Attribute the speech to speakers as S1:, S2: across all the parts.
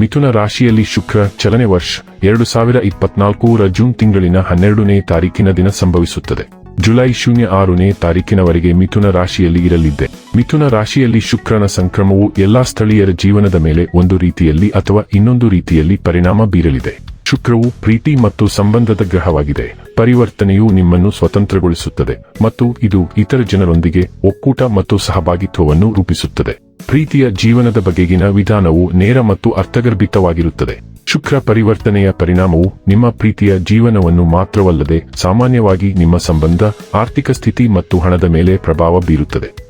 S1: ಮಿಥುನ ರಾಶಿಯಲ್ಲಿ ಶುಕ್ರ ಚಲನೆ ವರ್ಷ ಎರಡು ಸಾವಿರ ಇಪ್ಪತ್ನಾಲ್ಕೂರ ಜೂನ್ ತಿಂಗಳಿನ ಹನ್ನೆರಡನೇ ತಾರೀಕಿನ ದಿನ ಸಂಭವಿಸುತ್ತದೆ. ಜುಲೈ ಶೂನ್ಯ ಆರನೇ ತಾರೀಕಿನವರೆಗೆ ಮಿಥುನ ರಾಶಿಯಲ್ಲಿ ಇರಲಿದ್ದೆ. ಮಿಥುನ ರಾಶಿಯಲ್ಲಿ ಶುಕ್ರನ ಸಂಕ್ರಮವು ಎಲ್ಲಾ ಸ್ಥಳೀಯರ ಜೀವನದ ಮೇಲೆ ಒಂದು ರೀತಿಯಲ್ಲಿ ಅಥವಾ ಇನ್ನೊಂದು ರೀತಿಯಲ್ಲಿ ಪರಿಣಾಮ ಬೀರಲಿದೆ. ಶುಕ್ರವು ಪ್ರೀತಿ ಮತ್ತು ಸಂಬಂಧದ ಗ್ರಹವಾಗಿದೆ. ಪರಿವರ್ತನೆಯು ನಿಮ್ಮನ್ನು ಸ್ವತಂತ್ರಗೊಳಿಸುತ್ತದೆ ಮತ್ತು ಇದು ಇತರ ಜನರೊಂದಿಗೆ ಒಕ್ಕೂಟ ಮತ್ತು ಸಹಭಾಗಿತ್ವವನ್ನು ರೂಪಿಸುತ್ತದೆ. ಪ್ರೀತಿಯ ಜೀವನದ ಬಗೆಗಿನ ವಿಧಾನವು ನೇರ ಮತ್ತು ಅರ್ಥಗರ್ಭಿತವಾಗಿರುತ್ತದೆ. ಶುಕ್ರ ಪರಿವರ್ತನೆಯ ಪರಿಣಾಮವು ನಿಮ್ಮ ಪ್ರೀತಿಯ ಜೀವನವನ್ನು ಮಾತ್ರವಲ್ಲದೆ ಸಾಮಾನ್ಯವಾಗಿ ನಿಮ್ಮ ಸಂಬಂಧ, ಆರ್ಥಿಕ ಸ್ಥಿತಿ ಮತ್ತು ಹಣದ ಮೇಲೆ ಪ್ರಭಾವ ಬೀರುತ್ತದೆ.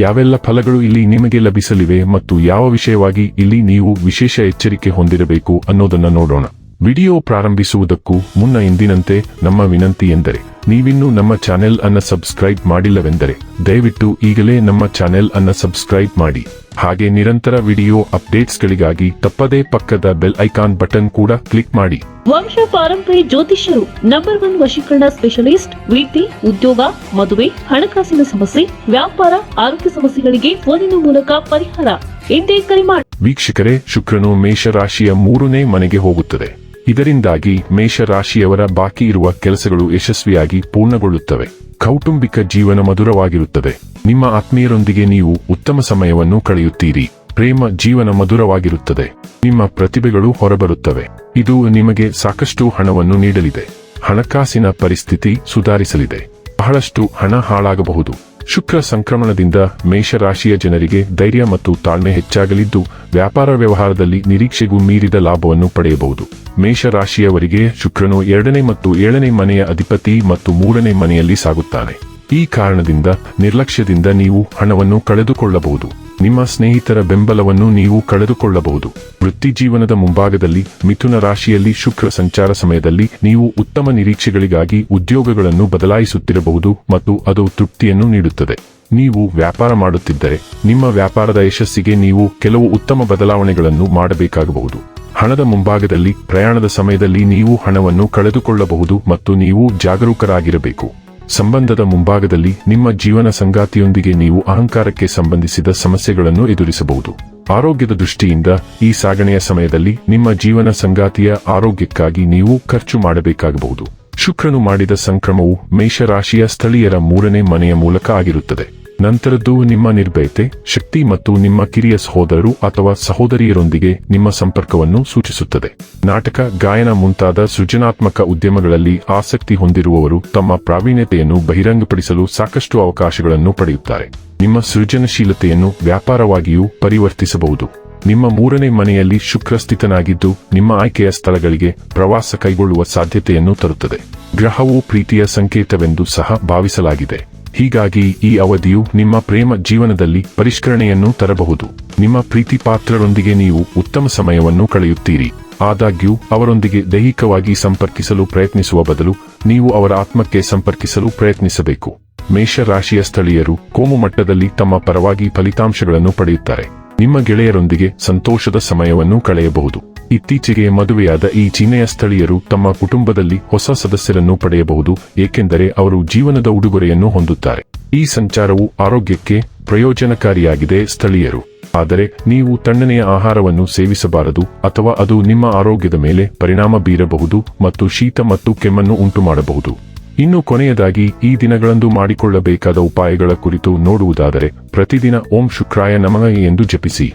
S1: ಯಾವೆಲ್ಲ ಫಲಗಳು ಇಲ್ಲಿ ನಿಮಗೆ ಲಭಿಸಲಿವೆ ಮತ್ತು ಯಾವ ವಿಷಯವಾಗಿ ಇಲ್ಲಿ ನೀವು ವಿಶೇಷ ಎಚ್ಚರಿಕೆ ಹೊಂದಿರಬೇಕು ಅನ್ನೋದನ್ನ ನೋಡೋಣ. ವಿಡಿಯೋ ಪ್ರಾರಂಭಿಸುವುದಕ್ಕೂ ಮುನ್ನ ಎಂದಿನಂತೆ ನಮ್ಮ ವಿನಂತಿ ಎಂದರೆ ನೀವಿನ್ನೂ ನಮ್ಮ ಚಾನೆಲ್ ಅನ್ನ ಸಬ್ಸ್ಕ್ರೈಬ್ ಮಾಡಿಲ್ಲವೆಂದರೆ ದಯವಿಟ್ಟು ಈಗಲೇ ನಮ್ಮ ಚಾನೆಲ್ ಅನ್ನ ಸಬ್ಸ್ಕ್ರೈಬ್ ಮಾಡಿ. ಹಾಗೆ ನಿರಂತರ ವಿಡಿಯೋ ಅಪ್ಡೇಟ್ಸ್ಗಳಿಗಾಗಿ ತಪ್ಪದೇ ಪಕ್ಕದ ಬೆಲ್ ಐಕಾನ್ ಬಟನ್ ಕೂಡ ಕ್ಲಿಕ್ ಮಾಡಿ.
S2: ವಂಶ ಪಾರಂಪರಿ ಜ್ಯೋತಿಷ್ಯರು ನಂಬರ್ ಒನ್ ವಶೀಕರಣ ಸ್ಪೆಷಲಿಸ್ಟ್ ವೃತ್ತಿ ಉದ್ಯೋಗ ಮದುವೆ ಹಣಕಾಸಿನ ಸಮಸ್ಯೆ ವ್ಯಾಪಾರ ಆರೋಗ್ಯ ಸಮಸ್ಯೆಗಳಿಗೆ ಫೋನಿನ ಮೂಲಕ ಪರಿಹಾರ. ಎಂದೇ ಕರೆ ಮಾಡಿ
S1: ವೀಕ್ಷಕರೇ ಶುಕ್ರನು ಮೇಷರಾಶಿಯ ಮೂರನೇ ಮನೆಗೆ ಹೋಗುತ್ತದೆ. ಇದರಿಂದಾಗಿ ಮೇಷರಾಶಿಯವರ ಬಾಕಿ ಇರುವ ಕೆಲಸಗಳು ಯಶಸ್ವಿಯಾಗಿ ಪೂರ್ಣಗೊಳ್ಳುತ್ತವೆ. ಕೌಟುಂಬಿಕ ಜೀವನ ಮಧುರವಾಗಿರುತ್ತದೆ. ನಿಮ್ಮ ಆತ್ಮೀಯರೊಂದಿಗೆ ನೀವು ಉತ್ತಮ ಸಮಯವನ್ನು ಕಳೆಯುತ್ತೀರಿ. ಪ್ರೇಮ ಜೀವನ ಮಧುರವಾಗಿರುತ್ತದೆ. ನಿಮ್ಮ ಪ್ರತಿಭೆಗಳು ಹೊರಬರುತ್ತವೆ. ಇದು ನಿಮಗೆ ಸಾಕಷ್ಟು ಹಣವನ್ನು ನೀಡಲಿದೆ. ಹಣಕಾಸಿನ ಪರಿಸ್ಥಿತಿ ಸುಧಾರಿಸಲಿದೆ. ಬಹಳಷ್ಟು ಹಣ ಹಾಳಾಗಬಹುದು. ಶುಕ್ರ ಸಂಕ್ರಮಣದಿಂದ ಮೇಷರಾಶಿಯ ಜನರಿಗೆ ಧೈರ್ಯ ಮತ್ತು ತಾಳ್ಮೆ ಹೆಚ್ಚಾಗಲಿದ್ದು, ವ್ಯಾಪಾರ ವ್ಯವಹಾರದಲ್ಲಿ ನಿರೀಕ್ಷೆಗೂ ಮೀರಿದ ಲಾಭವನ್ನು ಪಡೆಯಬಹುದು. ಮೇಷರಾಶಿಯವರಿಗೆ ಶುಕ್ರನು ಎರಡನೇ ಮತ್ತು ಏಳನೇ ಮನೆಯ ಅಧಿಪತಿ ಮತ್ತು ಮೂರನೇ ಮನೆಯಲ್ಲಿ ಸಾಗುತ್ತಾನೆ. ಈ ಕಾರಣದಿಂದ ನಿರ್ಲಕ್ಷ್ಯದಿಂದ ನೀವು ಹಣವನ್ನು ಕಳೆದುಕೊಳ್ಳಬಹುದು. ನಿಮ್ಮ ಸ್ನೇಹಿತರ ಬೆಂಬಲವನ್ನು ನೀವು ಕಳೆದುಕೊಳ್ಳಬಹುದು. ವೃತ್ತಿ ಜೀವನದ ಮುಂಭಾಗದಲ್ಲಿ ಮಿಥುನ ರಾಶಿಯಲ್ಲಿ ಶುಕ್ರ ಸಂಚಾರ ಸಮಯದಲ್ಲಿ ನೀವು ಉತ್ತಮ ನಿರೀಕ್ಷೆಗಳಿಗಾಗಿ ಉದ್ಯೋಗಗಳನ್ನು ಬದಲಾಯಿಸುತ್ತಿರಬಹುದು ಮತ್ತು ಅದು ತೃಪ್ತಿಯನ್ನು ನೀಡುತ್ತದೆ. ನೀವು ವ್ಯಾಪಾರ ಮಾಡುತ್ತಿದ್ದರೆ ನಿಮ್ಮ ವ್ಯಾಪಾರದ ಯಶಸ್ಸಿಗೆ ನೀವು ಕೆಲವು ಉತ್ತಮ ಬದಲಾವಣೆಗಳನ್ನು ಮಾಡಬೇಕಾಗಬಹುದು. ಹಣದ ಮುಂಭಾಗದಲ್ಲಿ ಪ್ರಯಾಣದ ಸಮಯದಲ್ಲಿ ನೀವು ಹಣವನ್ನು ಕಳೆದುಕೊಳ್ಳಬಹುದು ಮತ್ತು ನೀವು ಜಾಗರೂಕರಾಗಿರಬೇಕು. ಸಂಬಂಧದ ಮುಂಭಾಗದಲ್ಲಿ ನಿಮ್ಮ ಜೀವನ ಸಂಗಾತಿಯೊಂದಿಗೆ ನೀವು ಅಹಂಕಾರಕ್ಕೆ ಸಂಬಂಧಿಸಿದ ಸಮಸ್ಯೆಗಳನ್ನು ಎದುರಿಸಬಹುದು. ಆರೋಗ್ಯದ ದೃಷ್ಟಿಯಿಂದ ಈ ಸಾಗಣೆಯ ಸಮಯದಲ್ಲಿ ನಿಮ್ಮ ಜೀವನ ಸಂಗಾತಿಯ ಆರೋಗ್ಯಕ್ಕಾಗಿ ನೀವು ಖರ್ಚು ಮಾಡಬೇಕಾಗಬಹುದು. ಶುಕ್ರನು ಮಾಡಿದ ಸಂಕ್ರಮವು ಮೇಷರಾಶಿಯ ಸ್ಥಳೀಯರ ಮೂರನೇ ಮನೆಯ ಮೂಲಕ ಆಗಿರುತ್ತದೆ. ನಂತರದ್ದು ನಿಮ್ಮ ನಿರ್ಭಯತೆ, ಶಕ್ತಿ ಮತ್ತು ನಿಮ್ಮ ಕಿರಿಯ ಸಹೋದರರು ಅಥವಾ ಸಹೋದರಿಯರೊಂದಿಗೆ ನಿಮ್ಮ ಸಂಪರ್ಕವನ್ನು ಸೂಚಿಸುತ್ತದೆ. ನಾಟಕ ಗಾಯನ ಮುಂತಾದ ಸೃಜನಾತ್ಮಕ ಉದ್ಯಮಗಳಲ್ಲಿ ಆಸಕ್ತಿ ಹೊಂದಿರುವವರು ತಮ್ಮ ಪ್ರಾವೀಣ್ಯತೆಯನ್ನು ಬಹಿರಂಗಪಡಿಸಲು ಸಾಕಷ್ಟು ಅವಕಾಶಗಳನ್ನು ಪಡೆಯುತ್ತಾರೆ. ನಿಮ್ಮ ಸೃಜನಶೀಲತೆಯನ್ನು ವ್ಯಾಪಾರವಾಗಿಯೂ ಪರಿವರ್ತಿಸಬಹುದು. ನಿಮ್ಮ ಮೂರನೇ ಮನೆಯಲ್ಲಿ ಶುಕ್ರ ಸ್ಥಿತನಾಗಿದ್ದು ನಿಮ್ಮ ಆಯ್ಕೆಯ ಸ್ಥಳಗಳಿಗೆ ಪ್ರವಾಸ ಕೈಗೊಳ್ಳುವ ಸಾಧ್ಯತೆಯನ್ನು ತರುತ್ತದೆ. ಗ್ರಹವು ಪ್ರೀತಿಯ ಸಂಕೇತವೆಂದು ಸಹ ಭಾವಿಸಲಾಗಿದೆ. ಹೀಗಾಗಿ ಈ ಅವಧಿಯು ನಿಮ್ಮ ಪ್ರೇಮ ಜೀವನದಲ್ಲಿ ಪರಿಷ್ಕರಣೆಯನ್ನು ತರಬಹುದು. ನಿಮ್ಮ ಪ್ರೀತಿ ಪಾತ್ರರೊಂದಿಗೆ ನೀವು ಉತ್ತಮ ಸಮಯವನ್ನು ಕಳೆಯುತ್ತೀರಿ. ಆದಾಗ್ಯೂ, ಅವರೊಂದಿಗೆ ದೈಹಿಕವಾಗಿ ಸಂಪರ್ಕಿಸಲು ಪ್ರಯತ್ನಿಸುವ ಬದಲು ನೀವು ಅವರ ಆತ್ಮಕ್ಕೆ ಸಂಪರ್ಕಿಸಲು ಪ್ರಯತ್ನಿಸಬೇಕು. ಮೇಷ ರಾಶಿಯ ಸ್ಥಳೀಯರು ಕೋಮು ಮಟ್ಟದಲ್ಲಿ ತಮ್ಮ ಪರವಾಗಿ ಫಲಿತಾಂಶಗಳನ್ನು ಪಡೆಯುತ್ತಾರೆ. ನಿಮ್ಮ ಗೆಳೆಯರೊಂದಿಗೆ ಸಂತೋಷದ ಸಮಯವನ್ನು ಕಳೆಯಬಹುದು. ಇತ್ತೀಚೆಗೆ ಮದುವೆಯಾದ ಈ ಚೀನೆಯ ಸ್ಥಳೀಯರು ತಮ್ಮ ಕುಟುಂಬದಲ್ಲಿ ಹೊಸ ಸದಸ್ಯರನ್ನು ಪಡೆಯಬಹುದು, ಏಕೆಂದರೆ ಅವರು ಜೀವನದ ಉಡುಗೊರೆಯನ್ನು ಹೊಂದುತ್ತಾರೆ. ಈ ಸಂಚಾರವು ಆರೋಗ್ಯಕ್ಕೆ ಪ್ರಯೋಜನಕಾರಿಯಾಗಿದೆ ಸ್ಥಳೀಯರು. ಆದರೆ ನೀವು ತಣ್ಣನೆಯ ಆಹಾರವನ್ನು ಸೇವಿಸಬಾರದು, ಅಥವಾ ಅದು ನಿಮ್ಮ ಆರೋಗ್ಯದ ಮೇಲೆ ಪರಿಣಾಮ ಬೀರಬಹುದು ಮತ್ತು ಶೀತ ಮತ್ತು ಕೆಮ್ಮನ್ನು ಉಂಟುಮಾಡಬಹುದು. ಇನ್ನು ಕೊನೆಯದಾಗಿ, ಈ ದಿನಗಳಂದು ಮಾಡಿಕೊಳ್ಳಬೇಕಾದ ಉಪಾಯಗಳ ಕುರಿತು ನೋಡುವುದಾದರೆ, ಪ್ರತಿದಿನ ಓಂ ಶುಕ್ರಾಯ ನಮಃ ಎಂದು ಜಪಿಸಿ.